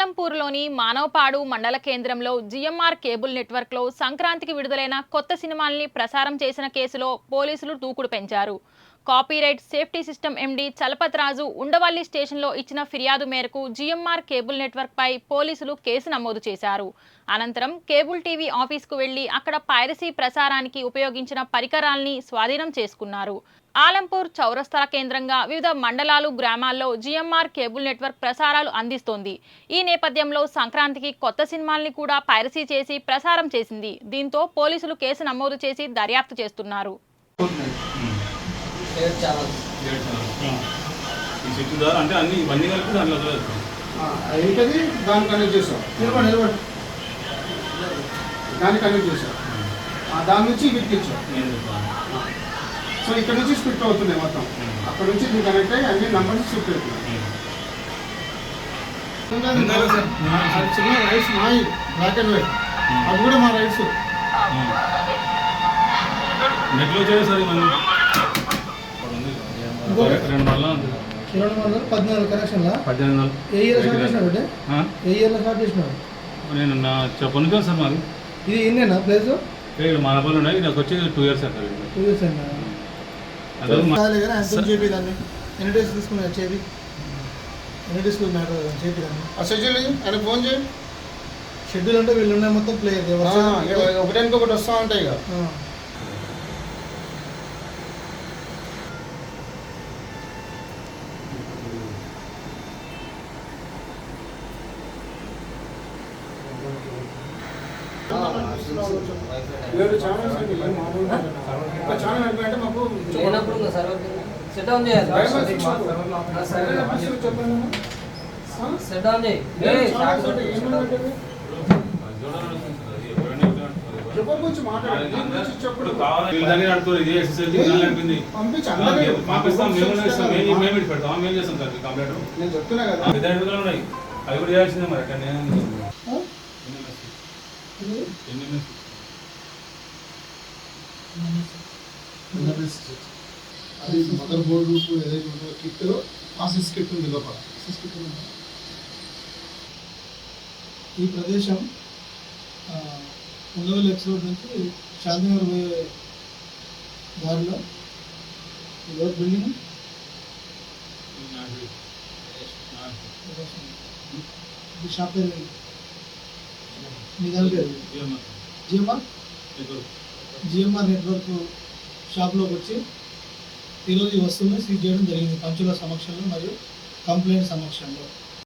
ఆలంపూర్లోని మానవపాడు మండల కేంద్రంలో GMR cable నెట్వర్క్లో సంక్రాంతికి విడుదలైన కొత్త సినిమాల్ని ప్రసారం చేసిన కేసులో పోలీసులు దూకుడు పెంచారు. Copyright safety system MD Chalapathiraju Undavalli స్టేషన్లో ఇచ్చిన ఫిర్యాదు మేరకు జిఎంఆర్ కేబుల్ నెట్వర్క్పై పోలీసులు కేసు నమోదు చేశారు. అనంతరం కేబుల్ టీవీ ఆఫీస్కు వెళ్ళి అక్కడ పైరసీ ప్రసారానికి ఉపయోగించిన పరికరాల్ని స్వాధీనం చేసుకున్నారు. ఆలంపూర్ చౌరస్తా కేంద్రంగా వివిధ మండలాలు గ్రామాల్లో జిఎంఆర్ కేబుల్ నెట్వర్క్ ప్రసారాలు అందిస్తోంది. ఈ నేపథ్యంలో సంక్రాంతికి కొత్త సినిమాల్ని కూడా పైరసీ చేసి ప్రసారం చేసింది. దీంతో పోలీసులు కేసు నమోదు చేసి దర్యాప్తు చేస్తున్నారు. దాన్ని కనెక్ట్ దాని నుంచి వీటికి సో ఇక్కడ నుంచి స్ప్లిట్ అవుతున్నాయి మొత్తం. అక్కడ నుంచి ఇది కనెక్ట్ అయ్యి అన్ని నంబర్స్ స్ప్లిట్ అవుతున్నాయి. చిన్న రైట్స్ బ్లాక్ అండ్ వైట్ అది కూడా మా రైట్స్ నెట్లో రెండు వందల పద్నాలుగు కనెక్షన్లా పద్దెనిమిది వందలు. ఏ ఇయర్ స్టార్ట్? ఏ ఇయర్లో స్టార్ట్ నేను నా చెప్పను కదా సార్ మాది. ఇది ఇన్నేనా ప్లేస్ ఇక్కడ మన పనులు ఉన్నాయి. ఇది వచ్చి టూ ఇయర్స్ ఇది. టూ ఇయర్స్ అయినా అదే మా- కాదు కదా ఎంత చెప్పి దాన్ని ఎన్ని డేస్ తీసుకున్నా చేపి ఎన్ని డేస్ మ్యాటర్ చేపి దాన్ని ఆ షెడ్యూల్ ఆయన ఫోన్ చేయి షెడ్యూల్ అంటే వీళ్ళు ఉన్నాయి మొత్తం ప్లే ఆ, ఒకటానికి ఒకటి వస్తూ ఉంటాయి ఇక ఏడు ఛానల్స్ అండి లేనప్పుడు సర్వర్ సెట్ ఆన్ చేయాలి? సెట్ ఆన్ చేయి. అవి కూడా చేయాల్సిందే మరి అక్కడ నేను? ఎన్ని? అది మదర్ బోర్డు ఏదైతే ఉందో కిట్ ఆసిస్ కిట్ ఉంది లోపల ఈ ప్రదేశం ఆ, ఉండవల్లి ఎక్స్ రోడ్ నుంచి శాంతినగర్ పోయే దారిలో ఈ రోడ్ బిల్డింగ్. ఈ షాప్ పేరు? మీ దాని పేరు? జిఎంఆర్. జిఎంఆర్ నెట్వర్క్ షాప్లోకి వచ్చి ఈరోజు ఈ వస్తువుని సీజ్ చేయడం జరిగింది. పంచుల సమక్షంలో మరియు కంప్లైంట్ సమక్షంలో.